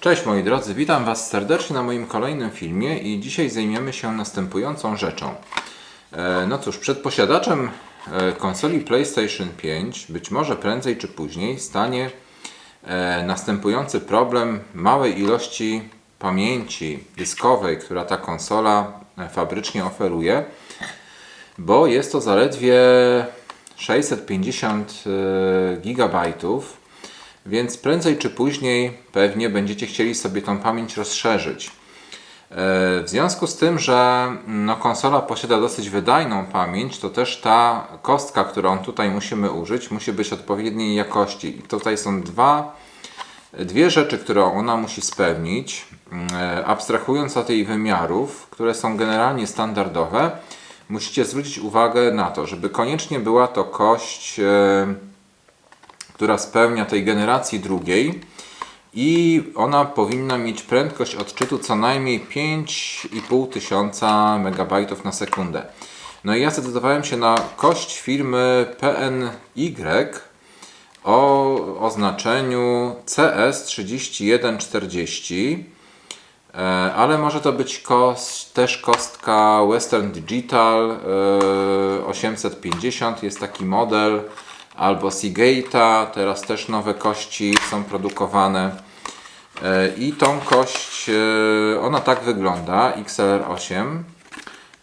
Cześć moi drodzy, witam Was serdecznie na moim kolejnym filmie i dzisiaj zajmiemy się następującą rzeczą. E, No cóż, przed posiadaczem e, konsoli PlayStation 5 być może prędzej czy później stanie e, następujący problem małej ilości pamięci dyskowej, która ta konsola fabrycznie oferuje, bo jest to zaledwie 650 gigabajtów. Więc prędzej czy później pewnie będziecie chcieli sobie tą pamięć rozszerzyć. E, W związku z tym, że no, konsola posiada dosyć wydajną pamięć, to też ta kostka, którą tutaj musimy użyć, musi być odpowiedniej jakości. I tutaj są dwa, dwie rzeczy, które ona musi spełnić. E, Abstrahując od jej wymiarów, które są generalnie standardowe, musicie zwrócić uwagę na to, żeby koniecznie była to kość. e, która spełnia tej generacji drugiej i ona powinna mieć prędkość odczytu co najmniej 5,5 tysiąca megabajtów na sekundę. No i ja zdecydowałem się na kość firmy PNY o oznaczeniu CS3140 E, ale może to być kost, też kostka Western Digital e, 850, jest taki model, albo Seagate'a, teraz też nowe kości są produkowane. E, I tą kość, e, ona tak wygląda, XLR8.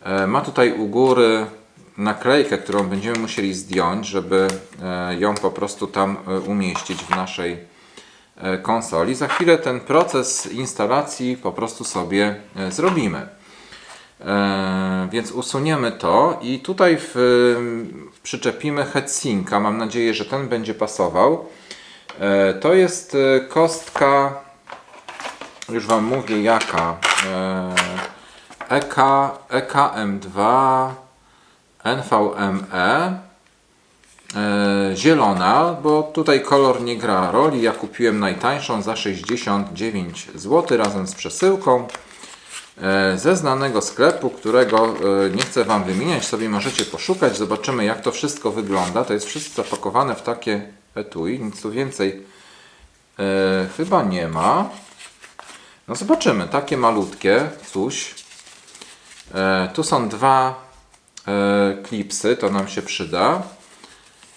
E, Ma tutaj u góry naklejkę, którą będziemy musieli zdjąć, żeby ją po prostu tam umieścić w naszej konsoli. Za chwilę ten proces instalacji po prostu sobie zrobimy. Więc usuniemy to i tutaj w, przyczepimy headsinka. Mam nadzieję, że ten będzie pasował. E, to jest e, kostka, już Wam mówię jaka. E, EK, EKM2 NVMe e, zielona, bo tutaj kolor nie gra roli. Ja kupiłem najtańszą za 69 zł razem z przesyłką e, ze znanego sklepu, którego e, nie chcę Wam wymieniać, sobie możecie poszukać. Zobaczymy jak to wszystko wygląda. To jest wszystko zapakowane w takie etui, nic tu więcej e, chyba nie ma. No zobaczymy, takie malutkie, coś. E, tu są dwa e, klipsy, to nam się przyda.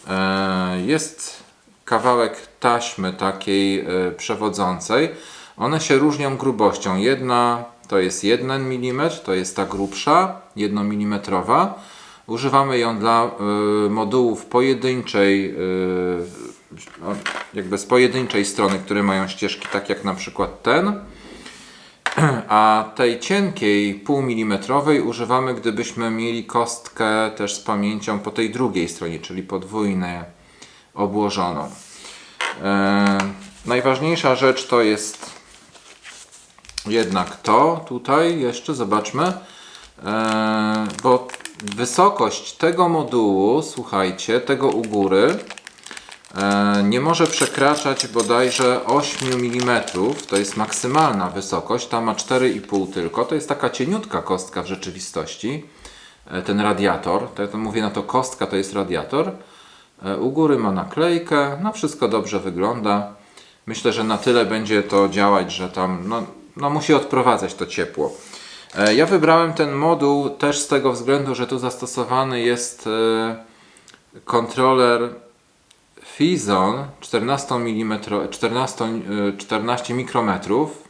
E, jest kawałek taśmy takiej e, przewodzącej. One się różnią grubością. Jedna to jest 1 mm, to jest ta grubsza, 1 mm. Używamy ją dla e, modułów pojedynczej, o, jakby z pojedynczej strony, które mają ścieżki, tak jak na przykład ten. A tej cienkiej, półmilimetrowej używamy, gdybyśmy mieli kostkę też z pamięcią po tej drugiej stronie, czyli podwójnie obłożoną. E, najważniejsza rzecz to jest jednak to, tutaj jeszcze zobaczmy, e, bo wysokość tego modułu, słuchajcie, tego u góry, E, nie może przekraczać bodajże 8 mm. To jest maksymalna wysokość. Ta ma 4,5 tylko. To jest taka cieniutka kostka w rzeczywistości. E, Ten radiator. To, mówię na to kostka, to jest radiator. U góry ma naklejkę. No wszystko dobrze wygląda. Myślę, że na tyle będzie to działać, że tam no, no musi odprowadzać to ciepło. E, Ja wybrałem ten moduł też z tego względu, że tu zastosowany jest e, kontroler Fizon 14 mm, 14, y, 14 mikrometrów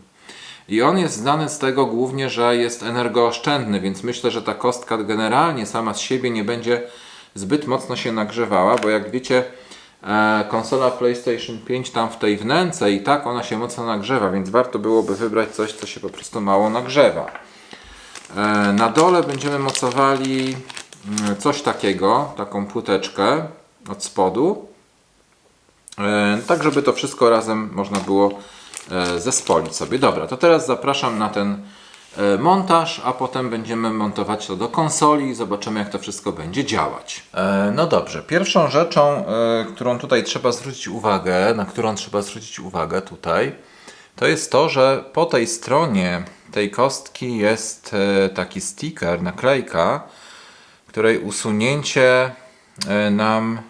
i on jest znany z tego głównie, że jest energooszczędny, więc myślę, że ta kostka generalnie sama z siebie nie będzie zbyt mocno się nagrzewała, bo jak wiecie konsola PlayStation 5 tam w tej wnęce i tak ona się mocno nagrzewa, więc warto byłoby wybrać coś, co się po prostu mało nagrzewa. E, Na dole będziemy mocowali mm, coś takiego, taką płyteczkę od spodu. E, tak żeby to wszystko razem można było e, zespolić sobie. Dobra, to teraz zapraszam na ten e, montaż, a potem będziemy montować to do konsoli i zobaczymy jak to wszystko będzie działać. E, No dobrze, pierwszą rzeczą, e, którą tutaj trzeba zwrócić uwagę, na którą trzeba zwrócić uwagę tutaj, to jest to, że po tej stronie tej kostki jest e, taki sticker, naklejka, której usunięcie e, nam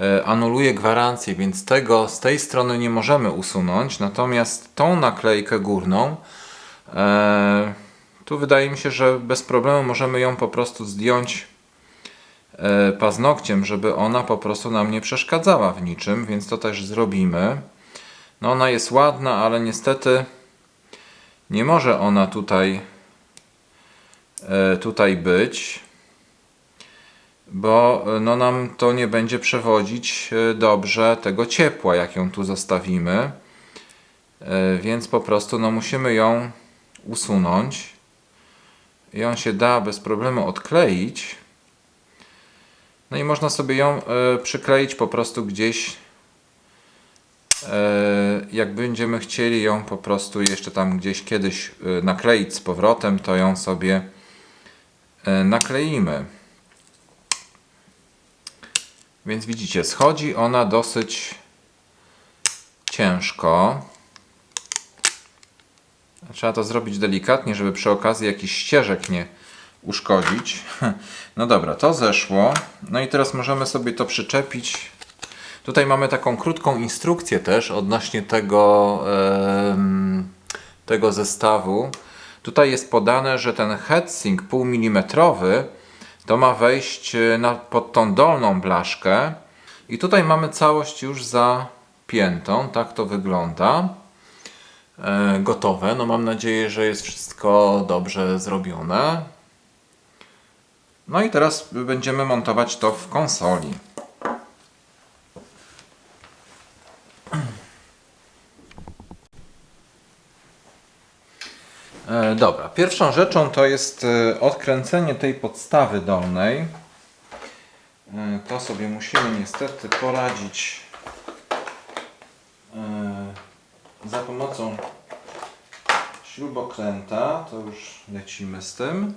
e, anuluje gwarancję, więc tego z tej strony nie możemy usunąć. Natomiast tą naklejkę górną, e, tu wydaje mi się, że bez problemu możemy ją po prostu zdjąć e, paznokciem, żeby ona po prostu nam nie przeszkadzała w niczym, więc to też zrobimy. No ona jest ładna, ale niestety nie może ona tutaj e, tutaj być, bo e, no nam to nie będzie przewodzić e, dobrze tego ciepła, jak ją tu zostawimy. E, Więc po prostu no musimy ją usunąć. Ją się da bez problemu odkleić. No i można sobie ją e, przykleić po prostu gdzieś E, jak będziemy chcieli ją po prostu jeszcze tam gdzieś kiedyś e, nakleić z powrotem, to ją sobie e, nakleimy. Więc widzicie, schodzi ona dosyć ciężko. Trzeba to zrobić delikatnie, żeby przy okazji jakichś ścieżek nie uszkodzić. No dobra, to zeszło. No i teraz możemy sobie to przyczepić Tutaj mamy taką krótką instrukcję też odnośnie tego, tego zestawu. Tutaj jest podane, że ten heatsink półmilimetrowy to ma wejść e, na, pod tą dolną blaszkę i tutaj mamy całość już zapiętą, tak to wygląda. E, gotowe, no mam nadzieję, że jest wszystko dobrze zrobione. No i teraz będziemy montować to w konsoli. E, Dobra, pierwszą rzeczą to jest e, odkręcenie tej podstawy dolnej. To sobie musimy niestety poradzić e, za pomocą śrubokręta. To już lecimy z tym,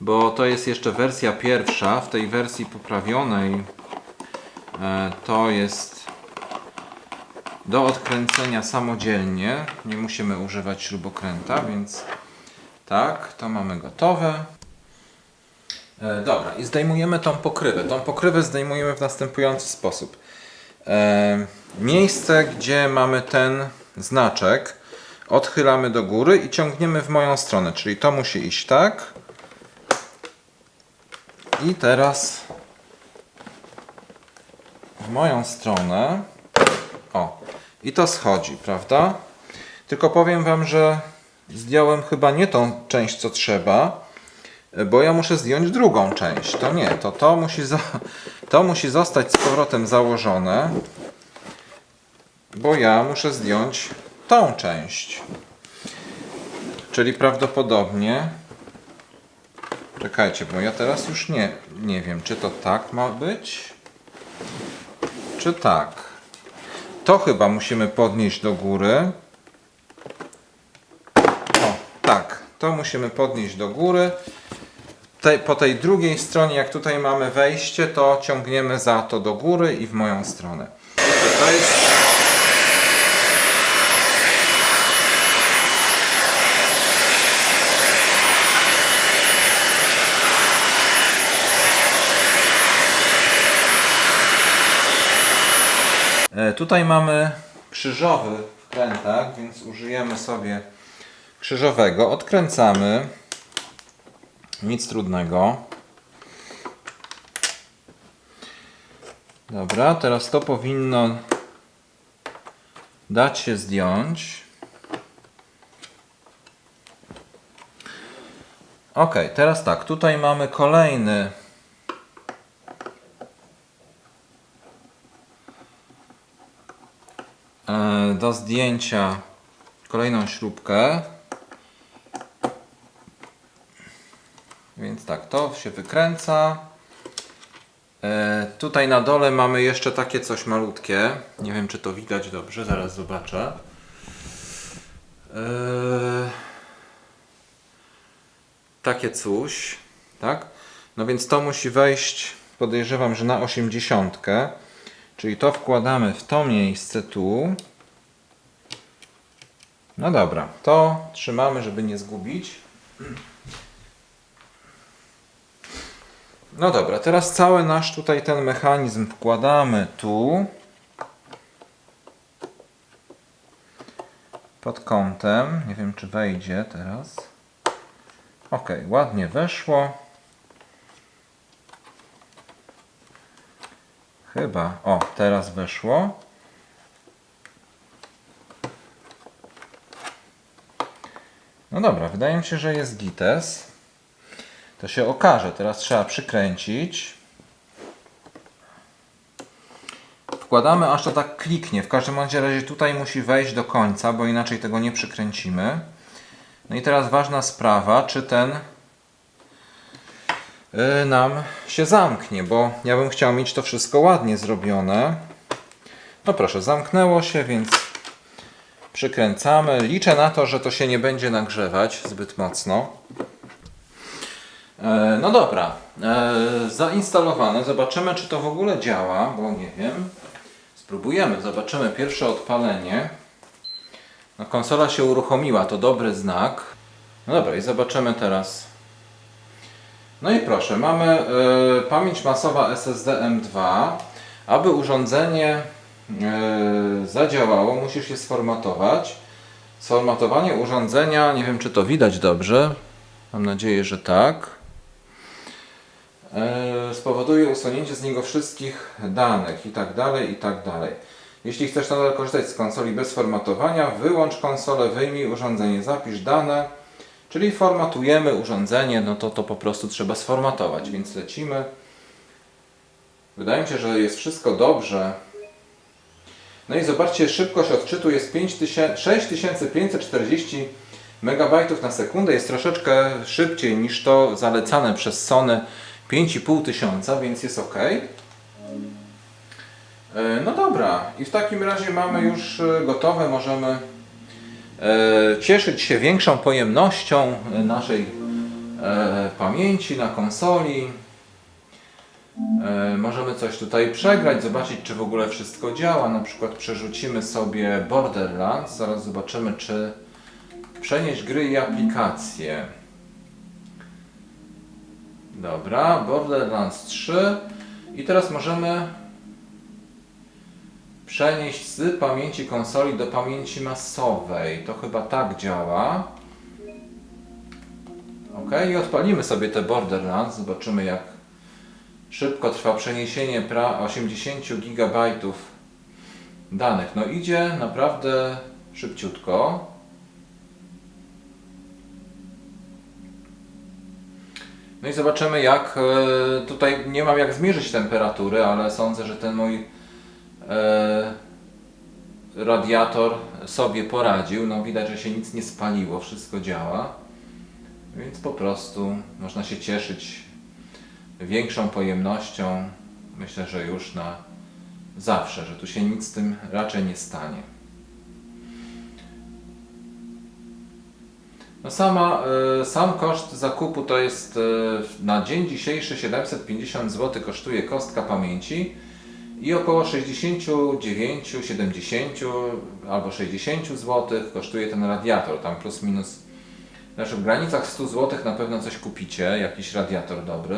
bo to jest jeszcze wersja pierwsza. W tej wersji poprawionej e, to jest do odkręcenia samodzielnie. Nie musimy używać śrubokręta, więc tak, to mamy gotowe. E, dobra, i zdejmujemy tą pokrywę. Tą pokrywę zdejmujemy w następujący sposób. E, miejsce, gdzie mamy ten znaczek, odchylamy do góry i ciągniemy w moją stronę, czyli to musi iść tak. I teraz w moją stronę. O, i to schodzi, prawda? Tylko powiem Wam, że zdjąłem chyba nie tą część, co trzeba, bo ja muszę zdjąć drugą część. To nie, to to musi, to musi zostać z powrotem założone, bo ja muszę zdjąć tą część. Czyli prawdopodobnie. Czekajcie, bo ja teraz już nie, nie wiem, czy to tak ma być, czy tak. To chyba musimy podnieść do góry. O, tak. To musimy podnieść do góry. Tej, po tej drugiej stronie, jak tutaj mamy wejście, to ciągniemy za to do góry i w moją stronę. To jest... Tutaj mamy krzyżowy wkrętak, więc użyjemy sobie krzyżowego. Odkręcamy. Nic trudnego. Dobra, teraz to powinno dać się zdjąć. Ok, teraz tak, tutaj mamy kolejny e, zdjęcia kolejną śrubkę. Więc tak, to się wykręca. E, tutaj na dole mamy jeszcze takie coś malutkie. Nie wiem, czy to widać dobrze, zaraz zobaczę. E, takie coś, tak? No więc to musi wejść, podejrzewam, że na 80. Czyli to wkładamy w to miejsce tu. No dobra, to trzymamy, żeby nie zgubić. No dobra, teraz cały nasz tutaj ten mechanizm wkładamy tu. Pod kątem. Nie wiem, czy wejdzie teraz. Ok, ładnie weszło. Chyba. O, teraz weszło. No dobra, wydaje mi się, że jest gites. To się okaże. Teraz trzeba przykręcić. Wkładamy aż to tak kliknie. W każdym razie tutaj musi wejść do końca, bo inaczej tego nie przykręcimy. No i teraz ważna sprawa, czy ten y, nam się zamknie, bo ja bym chciał mieć to wszystko ładnie zrobione. No proszę, zamknęło się, więc przykręcamy. Liczę na to, że to się nie będzie nagrzewać zbyt mocno. E, No dobra, e, zainstalowane. Zobaczymy, czy to w ogóle działa, bo nie wiem. Spróbujemy, zobaczymy pierwsze odpalenie. No, konsola się uruchomiła, to dobry znak. No dobra, i zobaczymy teraz. No i proszę, mamy e, pamięć masowa SSD M2. Aby urządzenie zadziałało, musisz je sformatować. Sformatowanie urządzenia, nie wiem czy to widać dobrze. Mam nadzieję, że tak. E, spowoduje usunięcie z niego wszystkich danych i tak dalej, i tak dalej. Jeśli chcesz nadal korzystać z konsoli bez formatowania, wyłącz konsolę, wyjmij urządzenie, zapisz dane, czyli formatujemy urządzenie, no to to po prostu trzeba sformatować, więc lecimy. Wydaje mi się, że jest wszystko dobrze. No i zobaczcie, szybkość odczytu jest 5000 6540 MB na sekundę. Jest troszeczkę szybciej niż to zalecane przez Sony 5500, więc jest ok. E, No dobra, i w takim razie mamy już e, gotowe, możemy e, cieszyć się większą pojemnością naszej pamięci na konsoli. E, Możemy coś tutaj przegrać, zobaczyć czy w ogóle wszystko działa. Na przykład przerzucimy sobie Borderlands, zaraz zobaczymy czy przenieść gry i aplikacje. Dobra, Borderlands 3 i teraz możemy przenieść z pamięci konsoli do pamięci masowej. To chyba tak działa. Ok, i odpalimy sobie te Borderlands, zobaczymy jak szybko trwa przeniesienie pra 80 GB danych. No idzie naprawdę szybciutko. No i zobaczymy jak, e, tutaj nie mam jak zmierzyć temperatury, ale sądzę, że ten mój e, radiator sobie poradził. No widać, że się nic nie spaliło, wszystko działa. Więc po prostu można się cieszyć większą pojemnością. Myślę, że już na zawsze, że tu się nic z tym raczej nie stanie. No sama, e, sam koszt zakupu to jest e, na dzień dzisiejszy 750 zł kosztuje kostka pamięci i około 69, 70 albo 60 zł kosztuje ten radiator, tam plus minus. Znaczy w granicach 100 zł na pewno coś kupicie, jakiś radiator dobry,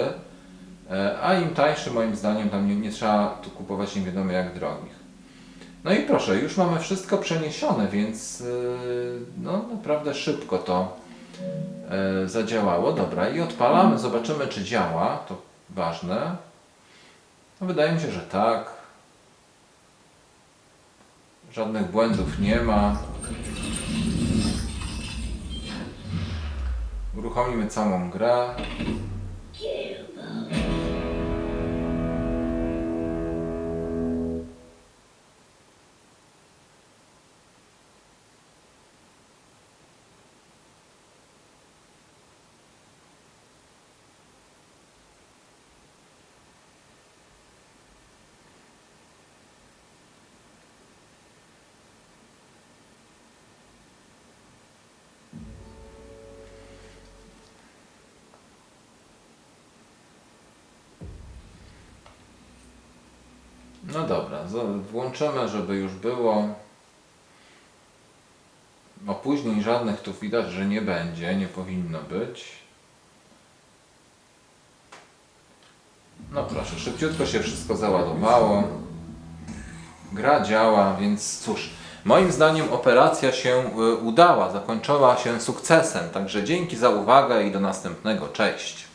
a im tańszy moim zdaniem tam nie, nie trzeba tu kupować nie wiadomo jak drogich. No i proszę, już mamy wszystko przeniesione, więc yy, no naprawdę szybko to yy, zadziałało. Dobra, i odpalamy, zobaczymy czy działa, to ważne. No wydaje mi się, że tak. Żadnych błędów nie ma. Uruchomimy całą grę. No dobra, włączymy, żeby już było. Opóźnień żadnych tu widać, że nie będzie, nie powinno być. No proszę, szybciutko się wszystko załadowało. Gra działa, więc cóż, moim zdaniem operacja się y, udała, zakończyła się sukcesem. Także dzięki za uwagę i do następnego. Cześć.